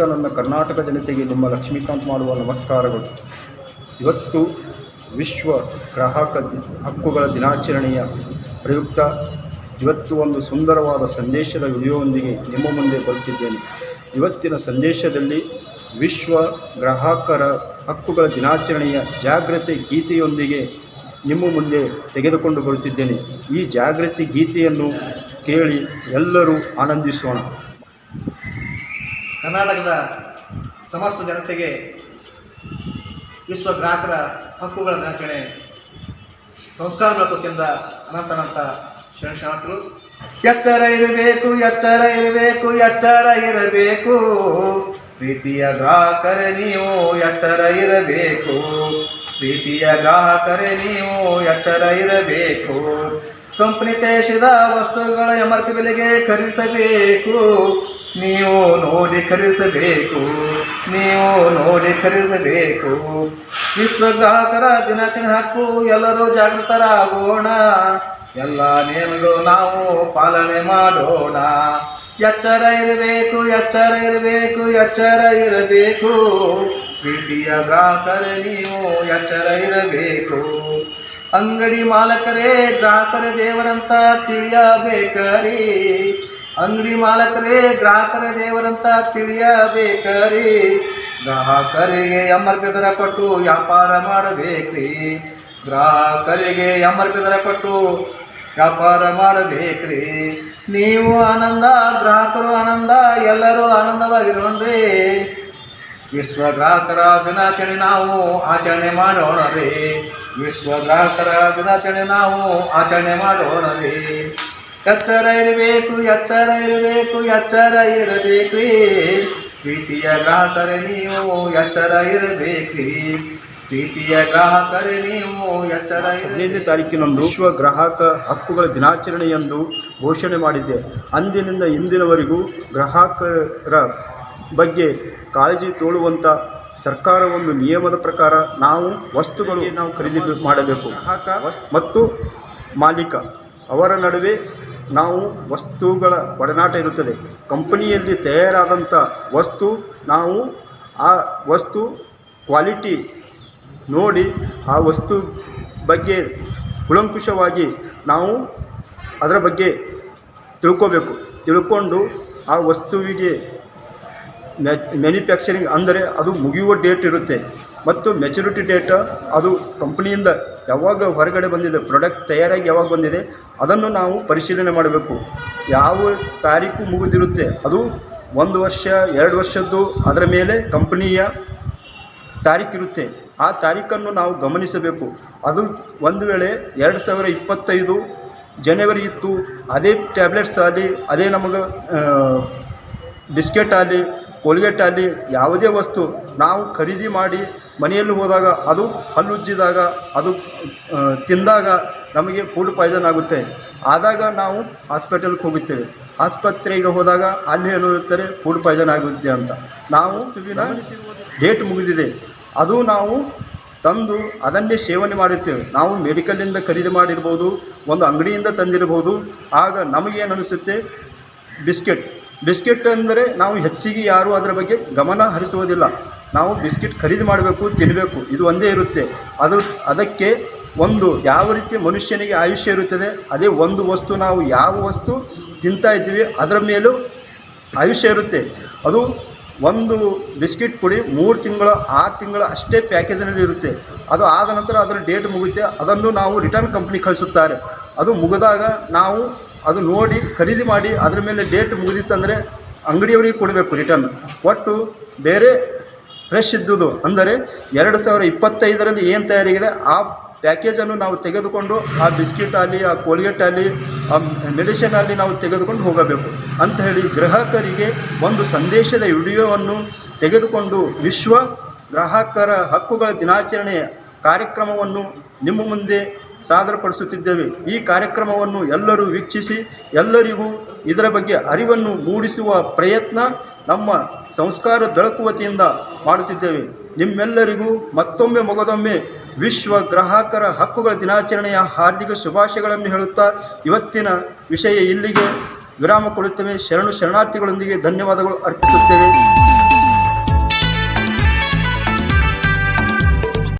ನನ್ನ ಕರ್ನಾಟಕ ಜನತೆಗೆ ನಿಮ್ಮ ಲಕ್ಷ್ಮೀಕಾಂತ್ ಮಾಡುವ ನಮಸ್ಕಾರಗಳು. ಇವತ್ತು ವಿಶ್ವ ಗ್ರಾಹಕ ಹಕ್ಕುಗಳ ದಿನಾಚರಣೆಯ ಪ್ರಯುಕ್ತ ಇವತ್ತು ಒಂದು ಸುಂದರವಾದ ಸಂದೇಶದ ವಿಡಿಯೋವೊಂದಿಗೆ ನಿಮ್ಮ ಮುಂದೆ ಬರುತ್ತಿದ್ದೇನೆ. ಇವತ್ತಿನ ಸಂದೇಶದಲ್ಲಿ ವಿಶ್ವ ಗ್ರಾಹಕರ ಹಕ್ಕುಗಳ ದಿನಾಚರಣೆಯ ಜಾಗೃತಿ ಗೀತೆಯೊಂದಿಗೆ ನಿಮ್ಮ ಮುಂದೆ ತೆಗೆದುಕೊಂಡು ಬರುತ್ತಿದ್ದೇನೆ. ಈ ಜಾಗೃತಿ ಗೀತೆಯನ್ನು ಕೇಳಿ ಎಲ್ಲರೂ ಆನಂದಿಸೋಣ. ಕರ್ನಾಟಕದ ಸಮಸ್ತ ಜನತೆಗೆ ವಿಶ್ವ ಗ್ರಾಹಕರ ಹಕ್ಕುಗಳ ದಿನಾಚರಣೆ ಸಂಸ್ಕಾರ ಬೆಳಕೋತಿಯಿಂದ ಅನಂತ ಅನಂತ ಎಚ್ಚರ ಇರಬೇಕು ಎಚ್ಚರ ಇರಬೇಕು ಎಚ್ಚರ ಇರಬೇಕು. ಪ್ರೀತಿಯ ಗ್ರಾಹಕರೇ ನೀವು ಎಚ್ಚರ ಇರಬೇಕು. ಪ್ರೀತಿಯ ಗ್ರಾಹಕರೇ ನೀವು ಎಚ್ಚರ ಇರಬೇಕು. ಕಂಪ್ನಿ ತಯಾರಿಸಿದ ವಸ್ತುಗಳ ಎಮರ್ತಿ ಬೆಲೆಗೆ ಖರೀದಿಸಬೇಕು. ನೀವು ನೋಡಿ ಕರೆಸಬೇಕು ನೀವು ನೋಡಿ ಕರೆಸಬೇಕು ವಿಶ್ವ ಗ್ರಾಹಕರ ದಿನಾಚರಣೆ ಹಕ್ಕು ಎಲ್ಲರೂ ಜಾಗೃತರಾಗೋಣ. ಎಲ್ಲ ನಿಯಮಗಳು ನಾವು ಪಾಲನೆ ಮಾಡೋಣ. ಎಚ್ಚರ ಇರಬೇಕು ಎಚ್ಚರ ಇರಬೇಕು ಎಚ್ಚರ ಇರಬೇಕು. ಪ್ರೀತಿಯ ಗ್ರಾಹಕರೇ, ನೀವು ಎಚ್ಚರ ಇರಬೇಕು. ಅಂಗಡಿ ಮಾಲಕರೇ, ಗ್ರಾಹಕರ, ದೇವರಂತ ತಿಳಿಯಬೇಕರಿ. ಅಂಗಡಿ ಮಾಲಕರೇ, ಗ್ರಾಹಕರೇ, ದೇವರಂತ ತಿಳಿಯಬೇಕರಿ. ಗ್ರಾಹಕರಿಗೆ ಎಮ್ಮರ್ಪಿ ದರ ಕೊಟ್ಟು ವ್ಯಾಪಾರ ಮಾಡಬೇಕ್ರಿ. ಗ್ರಾಹಕರಿಗೆ ಎಮ್ಮರ್ಪಿ ದರ ಕೊಟ್ಟು ವ್ಯಾಪಾರ ಮಾಡಬೇಕ್ರಿ. ನೀವು ಆನಂದ, ಗ್ರಾಹಕರು ಆನಂದ, ಎಲ್ಲರೂ ಆನಂದವಾಗಿರೋಣ್ರಿ. ವಿಶ್ವ ಗ್ರಾಹಕರ ದಿನಾಚರಣೆ ನಾವು ಆಚರಣೆ ಮಾಡೋಣ ರೀ ವಿಶ್ವ ಗ್ರಾಹಕರ ದಿನಾಚರಣೆ ನಾವು ಆಚರಣೆ ಮಾಡೋಣ ರೀ ಎಚ್ಚರ ಇರಬೇಕು ಎಚ್ಚರ ಇರಬೇಕು ಎಚ್ಚರ ಇರಬೇಕ್ರಿ. ಪ್ರೀತಿಯ ಗ್ರಾಹಕರೇ ನೀವು ಎಚ್ಚರ ಇರಬೇಕ್ರಿ. ಪ್ರೀತಿಯ ಗ್ರಾಹಕರೇ ನೀವು ಎಚ್ಚರ ಹದಿನೈದನೇ ಇರಬೇಕು ತಾರೀಕಿನಂದು ವಿಶ್ವ ಗ್ರಾಹಕ ಹಕ್ಕುಗಳ ದಿನಾಚರಣೆಯೆಂದು ಘೋಷಣೆ ಮಾಡಿದ್ದೆ. ಅಂದಿನಿಂದ ಇಂದಿನವರೆಗೂ ಗ್ರಾಹಕರ ಬಗ್ಗೆ ಕಾಳಜಿ ತೋಳುವಂಥ ಸರ್ಕಾರ ಒಂದು ನಿಯಮದ ಪ್ರಕಾರ ನಾವು ವಸ್ತುಗಳು ನಾವು ಖರೀದಿ ಮಾಡಬೇಕು. ಗ್ರಾಹಕ ವಸ್- ಮತ್ತು ಮಾಲೀಕ ಅವರ ನಡುವೆ ನಾವು ವಸ್ತುಗಳ ಒಡನಾಟ ಇರುತ್ತದೆ. ಕಂಪನಿಯಲ್ಲಿ ತಯಾರಾದಂಥ ವಸ್ತು ನಾವು ಆ ವಸ್ತು ಕ್ವಾಲಿಟಿ ನೋಡಿ ಆ ವಸ್ತು ಬಗ್ಗೆ ಕುಲಂಕುಷವಾಗಿ ನಾವು ಅದರ ಬಗ್ಗೆ ತಿಳ್ಕೋಬೇಕು. ತಿಳ್ಕೊಂಡು ಆ ವಸ್ತುವಿಗೆ ಮ್ಯಾನುಫ್ಯಾಕ್ಚರಿಂಗ್ ಅಂದರೆ ಅದು ಮುಗಿಯುವ ಡೇಟ್ ಇರುತ್ತೆ. ಮತ್ತು ಮೆಚುರಿಟಿ ಡೇಟ ಅದು ಕಂಪ್ನಿಯಿಂದ ಯಾವಾಗ ಹೊರಗಡೆ ಬಂದಿದೆ ಪ್ರಾಡಕ್ಟ್ ತಯಾರಾಗಿ ಯಾವಾಗ ಬಂದಿದೆ, ಅದನ್ನು ನಾವು ಪರಿಶೀಲನೆ ಮಾಡಬೇಕು. ಯಾವ ತಾರೀಕು ಮುಗಿದಿರುತ್ತೆ, ಅದು ಒಂದು ವರ್ಷ, ಎರಡು ವರ್ಷದ್ದು, ಅದರ ಮೇಲೆ ಕಂಪನಿಯ ತಾರೀಕಿರುತ್ತೆ ಆ ತಾರೀಖನ್ನು ನಾವು ಗಮನಿಸಬೇಕು. ಅದು ಒಂದು ವೇಳೆ ಎರಡು ಸಾವಿರ ಇಪ್ಪತ್ತೈದು ಜನವರಿ ಇತ್ತು, ಅದೇ ಟ್ಯಾಬ್ಲೆಟ್ಸ್ ಆಗಲಿ ಅದೇ ನಮಗೆ ಬಿಸ್ಕೆಟ್ ಆಗಲಿ ಕೋಲ್ಗೇಟ್ ಆಗಲಿ ಯಾವುದೇ ವಸ್ತು ನಾವು ಖರೀದಿ ಮಾಡಿ ಮನೆಯಲ್ಲಿ ಹೋದಾಗ ಅದು ಹಲ್ಲುಜ್ಜಿದಾಗ ಅದು ತಿಂದಾಗ ನಮಗೆ ಫುಡ್ ಪಾಯ್ಸನ್ ಆಗುತ್ತೆ. ಆದಾಗ ನಾವು ಹಾಸ್ಪಿಟಲ್ಗೆ ಹೋಗುತ್ತೇವೆ. ಆಸ್ಪತ್ರೆಗೆ ಹೋದಾಗ ಅಲ್ಲಿ ಏನು ಇರ್ತಾರೆ ಫುಡ್ ಪಾಯ್ಸನ್ ಆಗುತ್ತೆ ಅಂತ. ನಾವು ಡೇಟ್ ಮುಗಿದಿದೆ. ಅದು ನಾವು ತಂದು ಅದನ್ನೇ ಸೇವನೆ ಮಾಡುತ್ತೇವೆ. ನಾವು ಮೆಡಿಕಲಿಂದ ಖರೀದಿ ಮಾಡಿರ್ಬೋದು, ಒಂದು ಅಂಗಡಿಯಿಂದ ತಂದಿರ್ಬೋದು. ಆಗ ನಮಗೇನು ಅನಿಸುತ್ತೆ? ಬಿಸ್ಕೆಟ್. ಬಿಸ್ಕೆಟ್ ಅಂದರೆ ನಾವು ಹೆಚ್ಚಿಗೆ ಯಾರೂ ಅದರ ಬಗ್ಗೆ ಗಮನ ಹರಿಸುವುದಿಲ್ಲ. ನಾವು ಬಿಸ್ಕೆಟ್ ಖರೀದಿ ಮಾಡಬೇಕು ತಿನ್ನಬೇಕು ಇದು ಒಂದೇ ಇರುತ್ತೆ. ಅದು ಅದಕ್ಕೆ ಒಂದು ಯಾವ ರೀತಿ ಮನುಷ್ಯನಿಗೆ ಆಯುಷ್ಯ ಇರುತ್ತದೆ, ಅದೇ ಒಂದು ವಸ್ತು ನಾವು ಯಾವ ವಸ್ತು ತಿಂತಾ ಇದ್ದೀವಿ, ಅದರ ಮೇಲೂ ಆಯುಷ್ಯ ಇರುತ್ತೆ. ಅದು ಒಂದು ಬಿಸ್ಕಿಟ್ ಪುಡಿ ಮೂರು ತಿಂಗಳು, ಆರು ತಿಂಗಳು ಅಷ್ಟೇ ಪ್ಯಾಕೇಜಿನಲ್ಲಿ ಇರುತ್ತೆ. ಅದು ಆದ ನಂತರ ಅದರ ಡೇಟ್ ಮುಗುತ್ತೆ ಅದನ್ನು ನಾವು ರಿಟರ್ನ್ ಕಂಪ್ನಿ ಕಳಿಸುತ್ತಾರೆ. ಅದು ಮುಗಿದಾಗ ನಾವು ಅದು ನೋಡಿ ಖರೀದಿ ಮಾಡಿ ಅದರ ಮೇಲೆ ಡೇಟ್ ಮುಗಿದಿತ್ತಂದರೆ ಅಂಗಡಿಯವರಿಗೆ ಕೊಡಬೇಕು ರಿಟರ್ನ್ ಒಟ್ಟು ಬೇರೆ ಫ್ರೆಶ್ ಇದ್ದುದು ಅಂದರೆ ಎರಡು ಸಾವಿರ ಇಪ್ಪತ್ತೈದರಲ್ಲಿ ಏನು ತಯಾರಿಗಿದೆ? ಆ ಪ್ಯಾಕೇಜನ್ನು ನಾವು ತೆಗೆದುಕೊಂಡು ಆ ಬಿಸ್ಕಿಟ್ ಆಗಲಿ ಆ ಕೋಲ್ಗೇಟ್ ಆಗಲಿ ಆ ಮೆಡಿಸಿನ್ ಆಗಲಿ ನಾವು ತೆಗೆದುಕೊಂಡು ಹೋಗಬೇಕು ಅಂತ ಹೇಳಿ ಗ್ರಾಹಕರಿಗೆ ಒಂದು ಸಂದೇಶದ ವಿಡಿಯೋವನ್ನು ತೆಗೆದುಕೊಂಡು ವಿಶ್ವ ಗ್ರಾಹಕರ ಹಕ್ಕುಗಳ ದಿನಾಚರಣೆಯ ಕಾರ್ಯಕ್ರಮವನ್ನು ನಿಮ್ಮ ಮುಂದೆ ಸಾದರಪಡಿಸುತ್ತಿದ್ದೇವೆ. ಈ ಕಾರ್ಯಕ್ರಮವನ್ನು ಎಲ್ಲರೂ ವೀಕ್ಷಿಸಿ, ಎಲ್ಲರಿಗೂ ಇದರ ಬಗ್ಗೆ ಅರಿವನ್ನು ಮೂಡಿಸುವ ಪ್ರಯತ್ನ ನಮ್ಮ ಸಂಸ್ಕಾರ ಬೆಳಕು ವತಿಯಿಂದ ಮಾಡುತ್ತಿದ್ದೇವೆ. ನಿಮ್ಮೆಲ್ಲರಿಗೂ ಮತ್ತೊಮ್ಮೆ ಮೊಗದೊಮ್ಮೆ ವಿಶ್ವ ಗ್ರಾಹಕರ ಹಕ್ಕುಗಳ ದಿನಾಚರಣೆಯ ಹಾರ್ದಿಕ ಶುಭಾಶಯಗಳನ್ನು ಹೇಳುತ್ತಾ ಇವತ್ತಿನ ವಿಷಯ ಇಲ್ಲಿಗೆ ವಿರಾಮ ಕೊಡುತ್ತೇವೆ. ಶರಣು ಶರಣಾರ್ಥಿಗಳೊಂದಿಗೆ ಧನ್ಯವಾದಗಳು ಅರ್ಪಿಸುತ್ತೇವೆ.